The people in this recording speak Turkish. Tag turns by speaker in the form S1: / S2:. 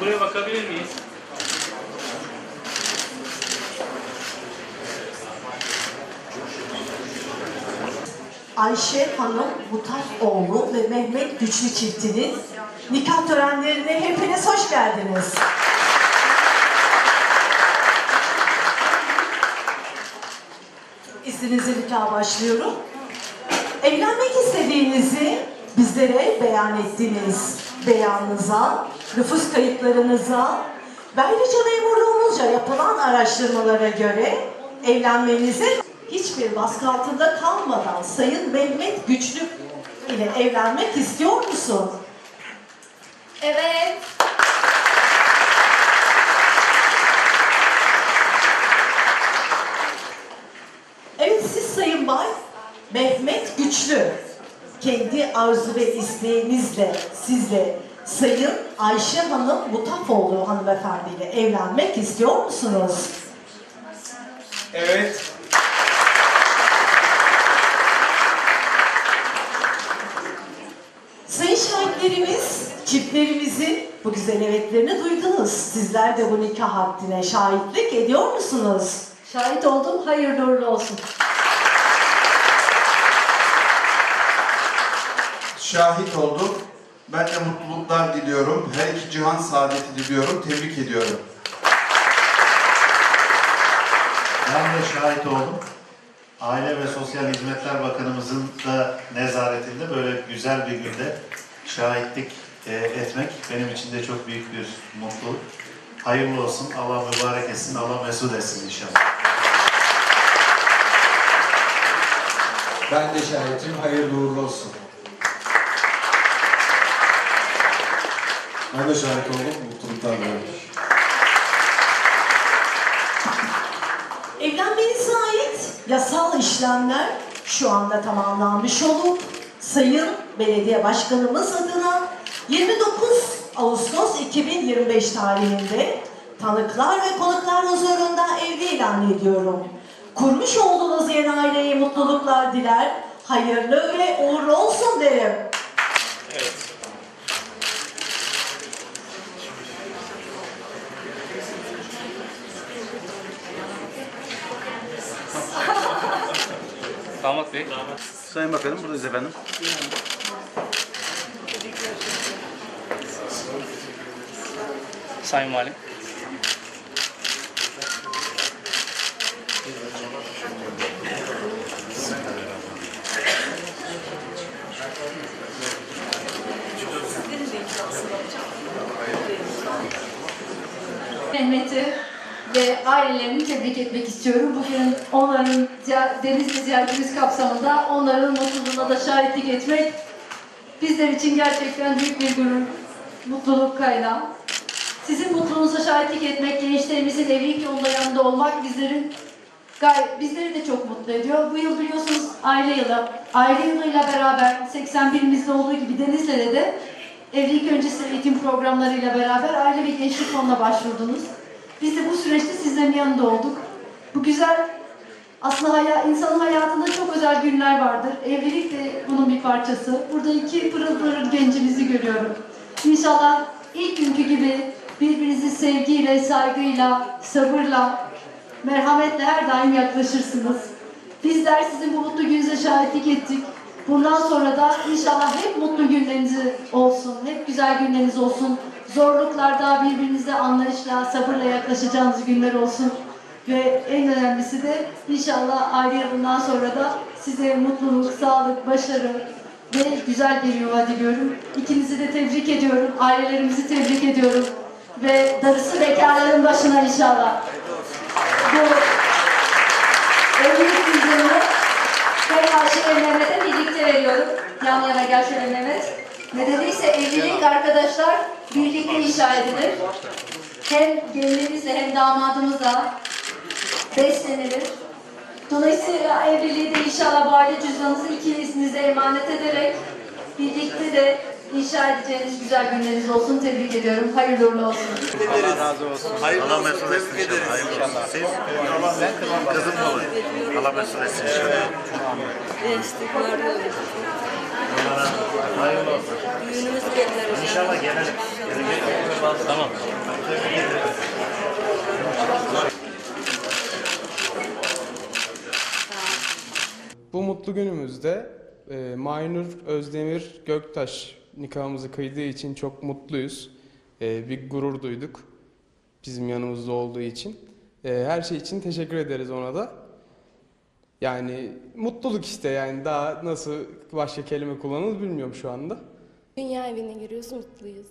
S1: Buraya bakabilir miyiz?
S2: Ayşe Hanım Mutafoğlu ve Mehmet Güçlü çiftinin nikah törenlerine hepiniz hoş geldiniz. İzninizle nikaha başlıyorum. Evlenmek istediğinizi bizlere beyan ettiniz. Beyanınıza, nüfus kayıtlarınıza ve ayrıca memurluğumuzca yapılan araştırmalara göre evlenmenize hiçbir baskı altında kalmadan Sayın Mehmet Güçlü ile evlenmek istiyor musun?
S3: Evet.
S2: Evet siz Sayın Bay Mehmet Güçlü kendi arzu ve isteğinizle sizle Sayın Ayşe Hanım Mutafoğlu hanımefendiyle evlenmek istiyor musunuz?
S4: Evet.
S2: Sayın şahitlerimiz, çiftlerimizin bu güzel evetlerini duydunuz. Sizler de bu nikah haddine şahitlik ediyor musunuz?
S3: Şahit oldum. Hayırlı uğurlu olsun.
S4: Şahit oldum. Ben de mutluluklar diliyorum. Her iki cihan saadeti diliyorum. Tebrik ediyorum.
S5: Ben de şahit oldum. Aile ve Sosyal Hizmetler Bakanımızın da nezaretinde böyle güzel bir günde şahitlik e, etmek benim için de çok büyük bir mutluluk. Hayırlı olsun, Allah mübarek etsin, Allah mesut etsin inşallah.
S6: Ben de şahitim, hayırlı uğurlu olsun. Ben de şahit oldum, mutluluklar dilerim.
S2: Evlenmenize ait yasal işlemler şu anda tamamlanmış olup Sayın Belediye Başkanımız adına 29 Ağustos 2025 tarihinde tanıklar ve konuklar huzurunda evli ilan ediyorum. Kurmuş olduğunuz yeni aileye mutluluklar diler, hayırlı ve uğurlu olsun derim.
S1: Evet. Damat Bey.
S7: Sayın Bakanım buradayız efendim.
S1: Sayın Valim.
S3: Mehmet'i ve ailelerini tebrik etmek istiyorum. Bugün onların Denizli ziyaretimiz kapsamında onların mutluluğuna da şahitlik etmek bizler için gerçekten büyük bir gurur, mutluluk kaynağı. Sizin mutluluğunuza şahitlik etmek, gençlerimizin evlilik yolunda yanında olmak bizlerin gayet bizleri de çok mutlu ediyor. Bu yıl biliyorsunuz aile yılı. Aile yılıyla beraber 81'imizde olduğu gibi Denizli'de de evlilik öncesi eğitim programlarıyla beraber aile ve gençlik fonuna başvurdunuz. Biz de bu süreçte sizlerin yanında olduk. Bu güzel aslında haya, insanın hayatında çok özel günler vardır. Evlilik de bunun bir parçası. Burada iki pırıl pırıl gencimizi görüyorum. İnşallah ilk günkü gibi birbirinizi sevgiyle, saygıyla, sabırla, merhametle her daim yaklaşırsınız. Bizler sizin bu mutlu gününüze şahitlik ettik. Bundan sonra da inşallah hep mutlu günleriniz güzel günleriniz olsun. Zorluklarda birbirinize anlayışla, sabırla yaklaşacağınız günler olsun. Ve en önemlisi de inşallah aile yılından sonra da size mutluluk, sağlık, başarı ve güzel bir yuva diliyorum. İkinizi de tebrik ediyorum, ailelerimizi tebrik ediyorum. Ve darısı bekarların başına inşallah. Bu evlilik hem Ayşe hem Mehmet'e birlikte veriyorum. Yan yana gel şöyle Mehmet. Ne dediyse evlilik arkadaşlar birlikte inşa edilir. Hem gelinimizle hem damadımızla beslenilir. Dolayısıyla evliliği de inşallah bu aile cüzdanınızı ikinize emanet ederek birlikte de inşa edeceğiniz güzel günleriniz olsun. Tebrik ediyorum. Hayırlı uğurlu olsun.
S7: Allah razı olsun.
S5: Allah mesut etsin inşallah, hayırlı olsun. Siz, kızım dolayı. Allah mesut etsin inşallah. Hayırlı olsun.
S8: Düğünümüz getirir.
S5: İnşallah gelelim.
S1: Tamam.
S8: Bu mutlu günümüzde e, Maynur Özdemir Göktaş nikahımızı kıydığı için çok mutluyuz. E, bir gurur duyduk bizim yanımızda olduğu için. E, her şey için teşekkür ederiz ona da. Yani mutluluk işte yani daha nasıl başka kelime kullanılır bilmiyorum şu anda.
S9: Dünya evine giriyoruz, mutluyuz.